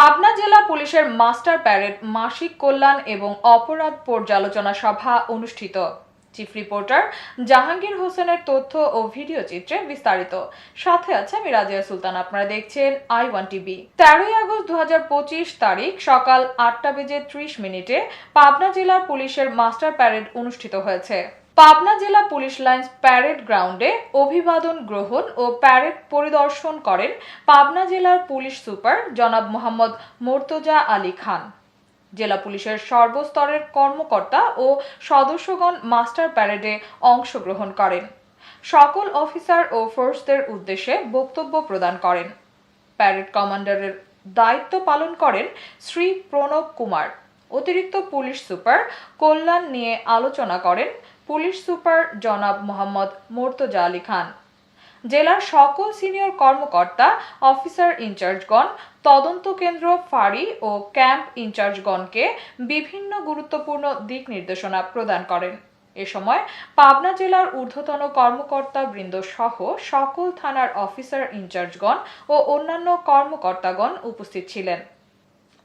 পাবনা জেলা পুলিশের master parade, মাসিক কল্যাণ এবং অপরাধ পর্যালোচনা সভা অনুষ্ঠিত। চিফ রিপোর্টার জাহাঙ্গীর হোসেনের তথ্য ও ভিডিও চিত্রে বিস্তারিত। সাথে আছে আমি রাজিয়া সুলতান, আপনারা দেখছেন আই ওয়ান টিভি। তেরোই আগস্ট দু হাজার পঁচিশ তারিখ সকাল আটটা বেজে ত্রিশ মিনিটে পাবনা জেলার পুলিশের মাস্টার প্যারেড অনুষ্ঠিত হয়েছে। পাবনা জেলা পুলিশ লাইন্স প্যারেড গ্রাউন্ডে অভিবাদন গ্রহণ ও প্যারেড পরিদর্শন করেন পাবনা জেলার পুলিশ সুপার জনাব মোহাম্মদ মোর্তজা আলী খান। জেলা পুলিশের সর্বস্তরের কর্মকর্তা ও সদস্যগণ মাস্টার প্যারেডে অংশগ্রহণ করেন। সকল অফিসার ও ফোর্সদের উদ্দেশ্যে বক্তব্য প্রদান করেন। প্যারেড কমান্ডারের দায়িত্ব পালন করেন শ্রী প্রণব কুমার। অতিরিক্ত পুলিশ সুপার কল্যাণ নিয়ে আলোচনা করেন পুলিশ সুপার জনাব মোহাম্মদ মোর্তজা আলী খান। জেলার সকল সিনিয়র কর্মকর্তা, অফিসার ইনচার্জগণ, তদন্ত কেন্দ্র ফাঁড়ি ও ক্যাম্প ইনচার্জগণকে বিভিন্ন গুরুত্বপূর্ণ দিক নির্দেশনা প্রদান করেন। এ সময় পাবনা জেলার ঊর্ধ্বতন কর্মকর্তা বৃন্দ সহ সকল থানার অফিসার ইনচার্জগণ ও অন্যান্য কর্মকর্তাগণ উপস্থিত ছিলেন।